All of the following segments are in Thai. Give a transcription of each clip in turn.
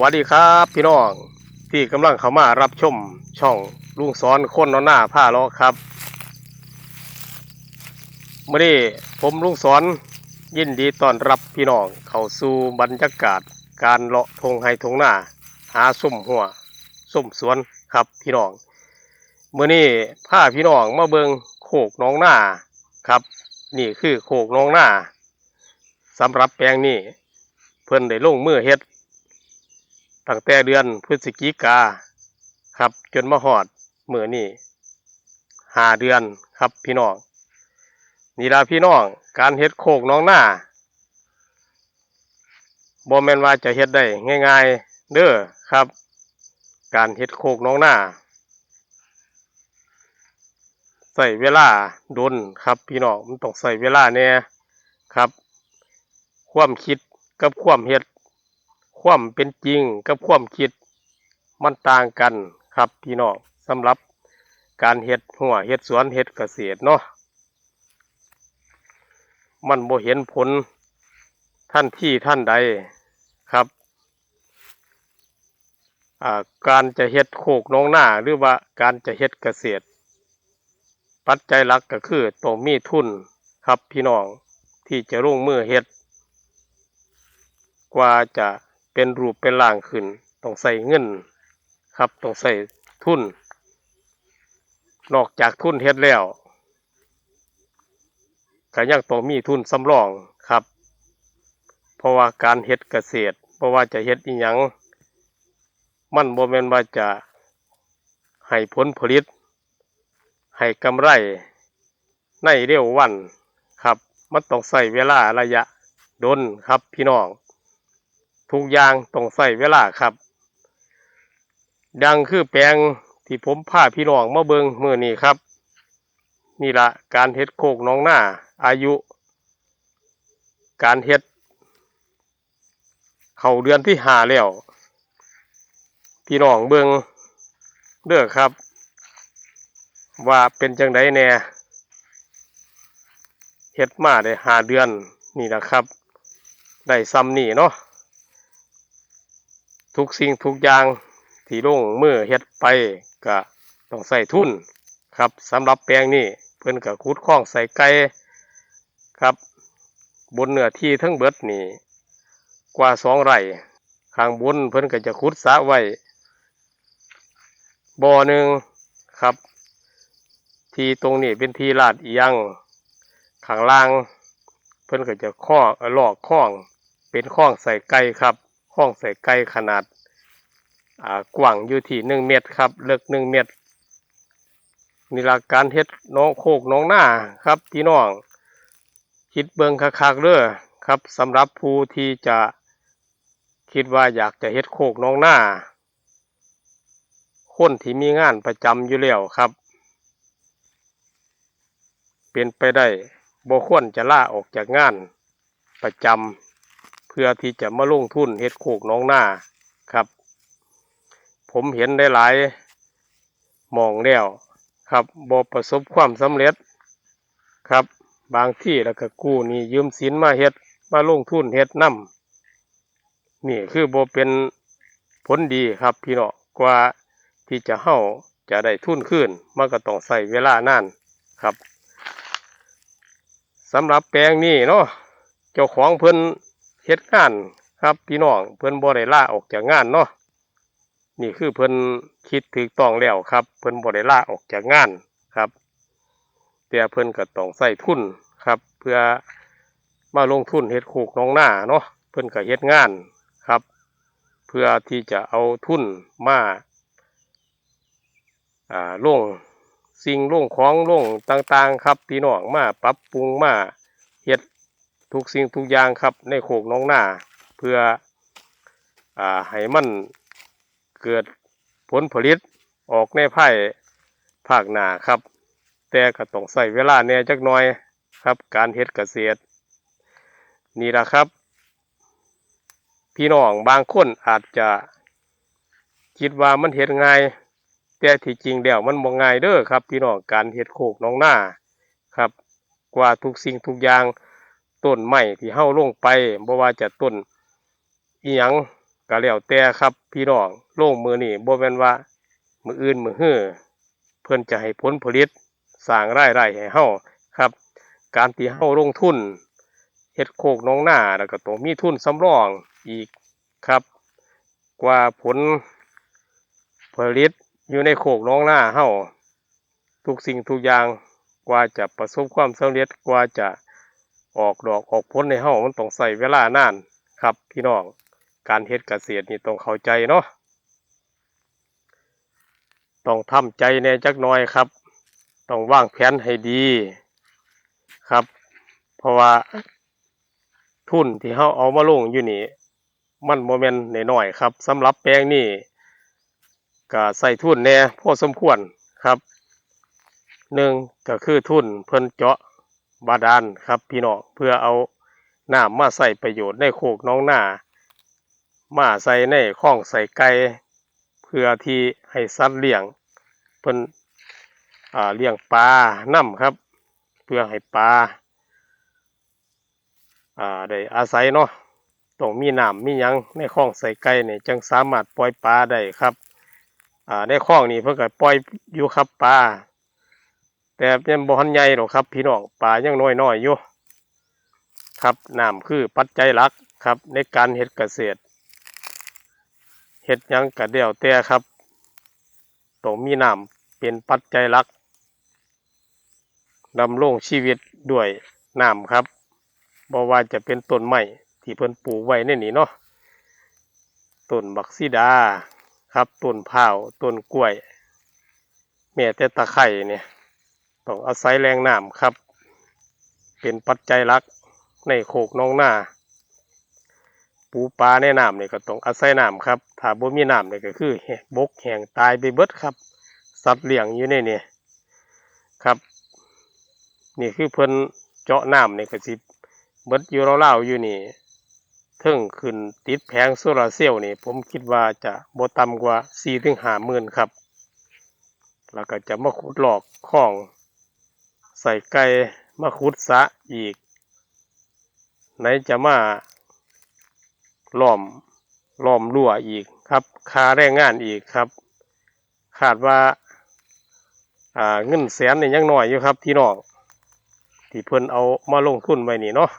วัสดีครับพี่น้องที่กำลังเข้ามารับชมช่องลุงสอนคนนอนหน้าผ้าล้อครับเมื่อนี้ผมลุงสอนยินดีต้อนรับพี่น้องเข้าสู่บรรยากาศ การเลาะทงไฮทงหน้า หาส้มหัวส้มสวนครับพี่น้องเมื่อนี้พาพี่น้องมาเบิงโขกน้องหน้าครับ นี่คือโขกน้องหน้าสำหรับแปลงนี้เพิ่นได้ลงมือเฮ็ด ตั้งแต่เดือนพฤศจิกาครับ จนมาหอดมือนี่หาเดือนครับพี่น้องนี่ละพี่น้อง การเฮ็ดโคกน้องหน้าบ่แมนว่าจะเฮ็ดได้ง่าย ๆ เด้อครับ การเฮ็ดโคกน้องหน้าใส่เวลาดนครับ พี่น้องมันต้องใส่เวลาแน่ครับ ความคิดกับความเฮ็ด ความเป็นจริงกับความคิดมันต่างกันครับพี่น้องสำหรับการเฮ็ดหัวเฮ็ดสวนเฮ็ดเกษตรเนาะมันบ่เห็นผลท่านที่ท่านใดครับการจะเฮ็ดโคกน้องหน้าหรือว่าการจะเฮ็ดเกษตร ปัจจัยหลักก็คือต้องมีทุนครับพี่น้องที่จะลงมือเฮ็ด กว่าจะ เป็นรูปเป็นร่างขึ้น ต้องใส่เงินครับ ต้องใส่ทุน นอกจากทุนเฮ็ดแล้วก็ยังต้องมีทุนสำรองครับ เพราะว่าการเฮ็ดเกษตรเพราะว่าจะเฮ็ดอีหยังมันบ่แม่นว่าจะให้ผลผลิต ให้กำไรในเร็ววันครับ มันต้องใส่เวลาระยะดนครับพี่น้อง ทุกอย่างต้องใส่เวลาครับ ดังคือแปลงที่ผมพาพี่น้องมาเบิงเมื่อนี้ครับ นี่ละการเฮ็ดโคกน้องหน้า อายุ การเฮ็ด เขาเดือนที่หาแล้ว พี่น้องเบิงเด้อครับ ว่าเป็นจังไดแน่เฮ็ดมาได้หาเดือนนี่นะครับ ได้ซ้ำนี่เนาะ ทุกสิ่งทุกอย่างที่ลงมือเฮ็ดไปก็ต้องใส่ทุนครับสำหรับแปลงนี้เพิ่อนก็ขุดคลองใส่ไก่ครับบนเนื้อที่ทั้งเบิดนี่กว่าสองไร่ข้างบนเพิ่อนก็จะขุดสระไว้บ่อหนึ่งครับ ที่ตรงนี้เป็นที่ลาดเอียงข้างล่าง เพิ่อนก็จะข้อหลอกคล้องเป็นข้องใส่ไก่ครับ ข้องใส่ไก่ขนาดกว้างอยู่ที่หนึ่งเมตรครับเลึกหนึ่งเมตรนี่ละการเฮ็ดน้องโคกน้องหน้าครับพี่น้องคิดเบิงคักๆเด้อครับสำหรับผู้ที่จะคิดว่าอยากจะเฮ็ดโคกน้องหน้าคนที่มีงานประจำอยู่แล้วครับ เป็นไปได้บ่ควรจะล่าออกจากงานประจำ เพื่อที่จะมาลงทุนเฮ็ดโคกน้องหน้าครับ ผมเห็นได้หลายมองแล้วครับบ่ประสบความสำเร็จครับ บางที่แล้วก็กู้นี่ยืมสินมาเฮ็ดมาลงทุนเฮ็ดนํนี่คือบ่เป็นผลดีครับพี่น้องกว่าที่จะเฮาจะได้ทุนคืนมันก็ต้องใส่เวลานานครับสำหรับแปลงนี้เนาะเจ้าของเพิ่น เฮ็ดงานครับพี่น้องเพิ่นบ่ได้ลาออกจากงานเนาะนี่คือเพิ่นคิดถูกต้องแล้วครับ เพิ่นบ่ได้ลาออกจากงานครับแต่เพิ่นก็ต้องใส่ทุนครับ เพื่อมาลงทุนเฮ็ดโคกน้องหน้าเนาะเพิ่นก็เฮ็ดงานครับ เพื่อที่จะเอาทุนมาอ่าลงสิ่งลงของลงต่างๆ ครับพี่น้องมาปรับปรุงมา ทุกสิ่งทุกอย่างครับในโคกน้องหน้าเพื่ออให้มันเกิดผลผลิตออกในภายภาคหน้าครับ แต่ก็ต้องใส่เวลาแน่จักหน่อยครับ การเฮ็ดเกษตร นี่ละครับ พี่น้องบางคนอาจจะคิดว่ามันเฮ็ดง่ายแต่ที่จริงแล้วมันบ่ง่ายเด้อครับ พี่น้องการเฮ็ดโคกน้องหน้าครับ กว่าทุกสิ่งทุกอย่าง ต้นไม้ที่เฮาลงไปบ่ว่าจะต้นอีหยังก็แล้วแต่ครับพี่น้องโล่งมือนี่บ่แม่นว่ามืออื่นมือเฮือเพิ่นจะให้ผลผลิตสร้างรายได้ให้เฮาครับ การที่เฮาลงทุนเฮ็ดโคกน้องหน้าแล้วก็ต้องมีทุนสำรองอีกครับ กว่าผลผลิตอยู่ในโคกน้องหน้าเฮาทุกสิ่งทุกอย่างกว่าจะประสบความสำเร็จกว่าจะ ออกดอกออกผลในเฮามันต้องใช้เวลานานครับพี่น้องการเฮ็ดเกษตรนี่ต้องเข้าใจเนาะต้องทำใจแน่จักหน่อยครับ ต้องวางแผนให้ดีครับ เพราะว่าทุนที่เขาเอามาลงอยู่นี่มันโมเมนต์น้อยๆครับสำหรับแปลงนี่ก็ใส่ทุนแน่พอสมควรครับหนึ่งก็คือทุนเพิ่นเจาะ บาดาลครับ พี่น้องเพื่อเอาน้ำมาใส่ประโยชน์ในโคกน้องหน้ามาใส่ในข้องใส่ไก่เพื่อที่ให้สัตว์เลี้ยงเพิ่นเลี้ยงปลาน้ำครับ เพื่อให้ปลาได้อาศัยเนาะต้องมีน้ำมียังในข้องใส่ไก่เนี่ยจึงสามารถปล่อยปลาได้ครับในข้องนี้เพิ่นก็ปล่อยอยู่ครับปลา แต่ยังบ่ทันใหญ่หรอกครับ พี่น้องปลายังน้อยๆอยอยู่ครับน้ำคือปัจจัยหลักครับ ในการเฮ็ดเกษตรเฮ็ดยังกระเดี่ยวแต่ครับต้องมีน้ำเป็นปัจจัยหลักดำรงชีวิตด้วยน้ำครับบ่ว่าจะเป็นต้นไม้ที่เพิ่นปลูกไว้ในนี้เนาะต้นบักซีดาครับต้นพร้าวต้นกล้วยแม้แต่ตะไคร่เนี่ย ต้องอาศัยแรงน้ำครับ เป็นปัจจัยหลักในโคกน้องหน้า ปูปลาในน้ำนี่ก็ต้องอาศัยน้ำครับ ถ้าบ่มีน้ำนี่ก็คือบกแห้งตายไปเบิดครับ สัตว์เลี้ยงอยู่ในนี่ครับ นี่คือเพิ่นเจาะน้ำนี่ก็สิเบิดอยู่เราๆอยู่นี่เทิงขึ้นติดแผงโซลาร์เซลล์นี่ผมคิดว่าจะบ่ต่ำกว่า4ถึง5หมื่นครับ แล้วก็จะมาขุดหลอกคลอง ใส่ไก่มาขุดสะอีก ไหนจะมาล้อมล้อมรั้วอีกครับค่าแรงงานอีกครับ คาดว่าเงินแสนนี่ยังน้อยอยู่ครับพี่น้องที่เพิ่นเอามาลงทุนไว้นี่เนาะ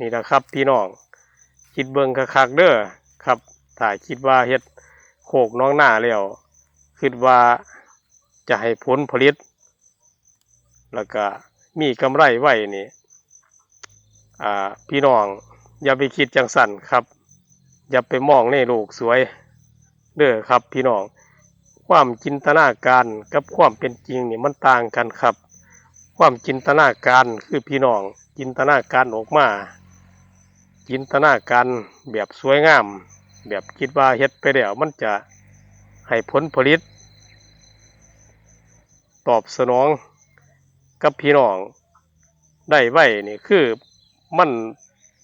นี่นะครับพี่น้องคิดเบิ่งคักๆเด้อครับถ้าคิดว่าเฮ็ดโคกน้องหน้าแล้วคิดว่าจะให้ผลผลิต แล้วก็มีกำไรไว้นี่อ่าพี่น้อง อย่าไปคิดจังสั่นครับ อย่าไปมองในโลกสวย เด้อครับพี่น้อง ความจินตนาการกับความเป็นจริงนี่มันต่างกันครับ ความจินตนาการคือพี่น้อง จินตนาการออกมา จินตนาการแบบสวยงาม แบบคิดว่าเฮ็ดไปแล้วมันจะให้ผลผลิต ตอบสนอง กับพี่น้องได้ไว้นี่คือมัน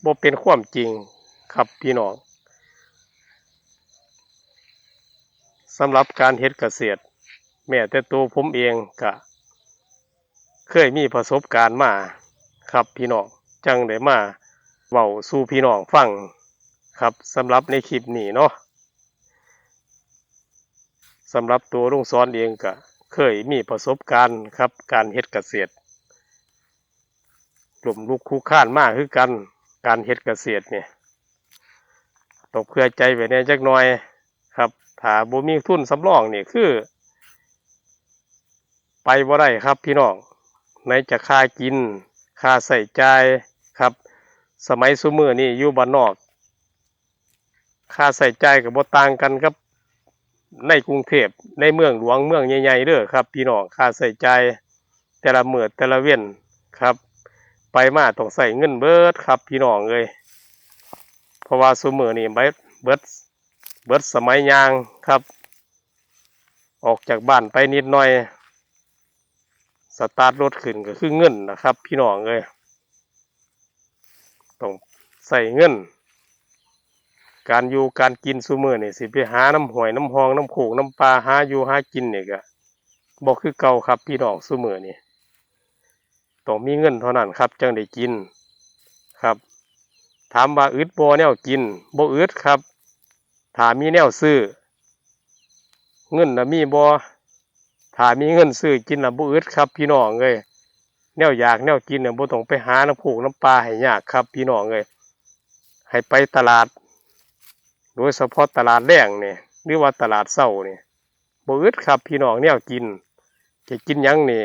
บ่เป็นความจริงครับพี่น้องสำหรับการเฮ็ดเกษตร แม้แต่ตัวผมเองก็เคยมีประสบการณ์มาครับพี่น้องจังได้มาเว้าสู่พี่น้องฟังครับสำหรับในคลิปนี้เนาะสำหรับตัวลุงสอนเองก็ เคยมีประสบการณ์ครับ การเฮ็ดเกษตรกลุ่มลูกคู่ข้านมากคือกัน การเฮ็ดเกษตรเนี่ยต้องเพื่อใจไว้แน่จักหน่อยครับถ้าบ่มีทุนสำรองนี่คือ ไปบ่ได้ครับพี่น้องไหนจะค่ากินค่าใส่ใจครับ สมัยซุมือนี่อยู่บ้านนอก ค่าใส่ใจกับบ่ต่างกันครับ ในกรุงเทพในเมืองหลวงเมืองใหญ่ๆเด้อครับ พี่น้องค่าใส่ใจแต่ละเมื้อแต่ละเว้นครับ ไปมาต้องใส่เงินเบิดครับ พี่น้องเลยเพราะว่าซุมือนี่เบิดเบิดเบิดสมัยยางครับ ออกจากบ้านไปนิดหน่อย สตาร์ทรถขึ้นก็คือเงินนะครับ พี่น้องเลยต้องใส่เงิน การอยู่การกินซูมือนี่สิไปหาน้ำหวยน้ำหองน้ำโขกน้ำปลาหาอยู่หากินนี่ก็บอกคือเก่าครับพี่น้องซูมือนี่ต้องมีเงินเท่านั้นครับจังได้กินครับ ถามว่าอึดบ่แนวกินบ่อึดครับ ถามมีแนวซื้อ เงินนะมีบ่ถามมีเงินซื้อกินนะบ่อึดครับ พี่น้องเอ้ยแนวอยากแนวกินน่ะบ่ต้องไปหาน้ำผูกน้ำปลาให้ยากครับ พี่น้องเอ้ยให้ไปตลาด โดยเฉพาะตลาดแรงนี่ยหรือว่าตลาดเช้าเนี่ยบ่อึดครับพี่น้องแนวกินจะกินยังนี่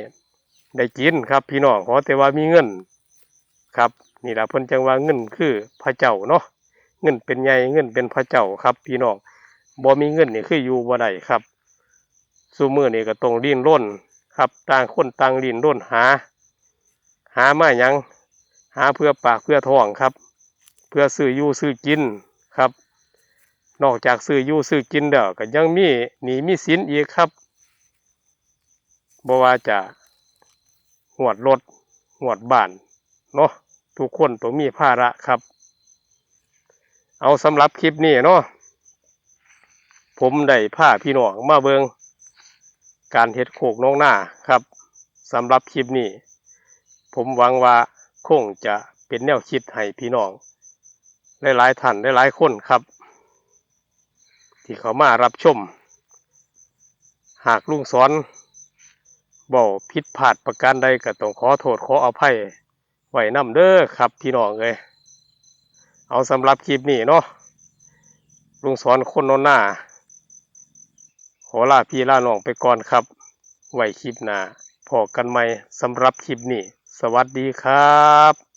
ได้กินครับ พี่น้องขอแต่ว่ามีเงิน ครับนี่แหละเพิ่นจังว่าเงินคือพระเจ้าเนาะเงินเป็นใหญ่เงินเป็นพระเจ้าครับ พี่น้องบ่มีเงินนี่คืออยู่บ่ได้ครับซุมื้อนี่ก็ต้องดิ้นรนครับ ต่างคนต่างดิ้นรนหา หามายังหาเพื่อปากเพื่อท้องครับ เพื่อซื้ออยู่ซื้อกินครับ นอกจากซื้ออยู่ซื้อกินแล้วก็ยังมีหนีมีสินอีกครับบ่ว่าจะหวดรถหวดบ้านเนาะทุกคนต้องมีภาระครับ เอาสำหรับคลิปนี้เนาะผมได้พาพี่น้องมาเบิงการเฮ็ดโขกน้องหน้าครับสำหรับคลิปนี้ ผมหวังว่าคงจะเป็นแนวคิดให้พี่น้องหลายๆท่านหลายๆคนครับ ที่เขามารับชม หากลุงสอนบอกผิดพลาดประการใดก็ต้องขอโทษขออภัยไว้นำเด้อครับพี่น้องเอ้ยเอาสำหรับคลิปนี้เนาะลุงสอนคนนนหน้าขอลาพี่ลาน้องไปก่อนครับ ไว้คลิปหน้าพอกันใหม่สำหรับคลิปนี้ สวัสดีครับ